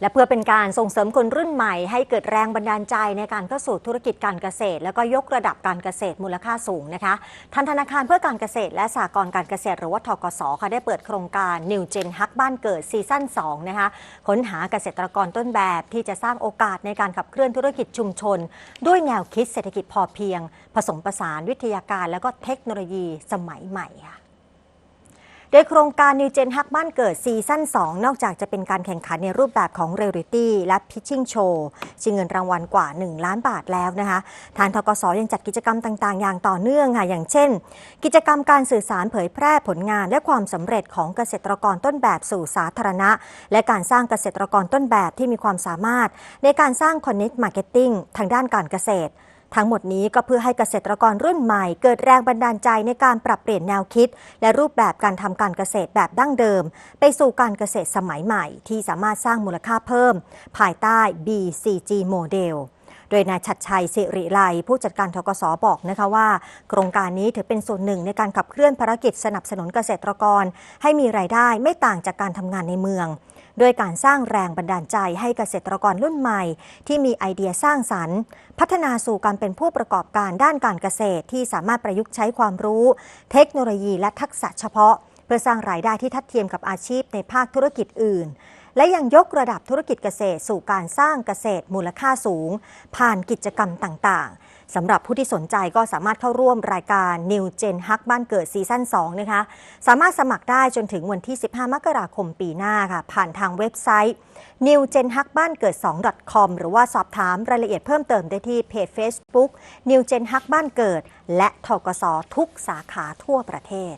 และเพื่อเป็นการส่งเสริมคนรุ่นใหม่ ให้เกิดแรงบันดาลใจในการเข้าสู่ธุรกิจการเกษตร แล้วก็ยกระดับการเกษตรมูลค่าสูงนะคะทางธนาคารเพื่อการเกษตร และสหกรณ์การเกษตร หรือว่าทกสค่ะได้เปิดโครงการ New Gen ฮักบ้านเกิดซีซั่น2นะคะค้นหาเกษตรกรต้นแบบที่จะสร้างโอกาสในการขับเคลื่อนธุรกิจชุมชน ด้วยแนวคิดเศรษฐกิจพอเพียง ผสมผสานวิทยาการ และก็เทคโนโลยีสมัยใหม่ค่ะ ดยโครงการ New Gen ฮักบ้านเกิดซีซั่น 2 นอกจากจะเป็นการแข่งขันในรูปแบบของเรียลิตี้และพิชชิ่งโชว์ชิงเงินรางวัลกว่า 1 ล้านบาทแล้วนะคะทางทกสยังจัดกิจกรรมต่างๆ อย่างต่อเนื่องค่ะอย่างเช่น กิจกรรมการสื่อสารเผยแพร่ผลงาน และความสำเร็จของเกษตรกรต้นแบบสู่สาธารณะ และการสร้างเกษตรกรต้นแบบที่มีความสามารถ ในการสร้าง Connect Marketing ทางด้านการเกษตร ทั้งหมดนี้ก็เพื่อให้เกษตรกรรุ่นใหม่ เกิดแรงบันดาลใจในการปรับเปลี่ยนแนวคิด และรูปแบบการทำการเกษตรแบบดั้งเดิม ไปสู่การเกษตรสมัยใหม่ ที่สามารถสร้างมูลค่าเพิ่ม ภายใต้ BCG โมเดลโดยนายชัดชัยสิริไลผู้จัดการทกสบอกนะคะว่า โครงการนี้ถือเป็นส่วนหนึ่งในการขับเคลื่อนภารกิจสนับสนุนเกษตรกร ให้มีรายได้ไม่ต่างจากการทำงานในเมือง ด้วยการสร้างแรงบันดาลใจให้เกษตรกรรุ่นใหม่ ที่มีไอเดียสร้างสรรค์ พัฒนาสู่การเป็นผู้ประกอบการด้านการเกษตรที่สามารถประยุกต์ใช้ความรู้ เทคโนโลยีและทักษะเฉพาะ เพื่อสร้างรายได้ที่ทัดเทียมกับอาชีพในภาคธุรกิจอื่น และยังยกระดับธุรกิจเกษตรสู่การสร้างเกษตรมูลค่าสูง ผ่านกิจกรรมต่างๆ สำหรับผู้ที่สนใจก็สามารถเข้าร่วมรายการ New Gen ฮักบ้านเกิดซีซั่น2นะคะ สามารถสมัครได้จนถึงวันที่ 15 มกราคมปีหน้าค่ะ ผ่านทางเว็บไซต์ new gen ฮักบ้านเกิด 2.com หรือว่าสอบถามรายละเอียดเพิ่มเติมได้ที่เพจ Facebook New Gen ฮักบ้านเกิด และทกสทุกสาขาทั่วประเทศ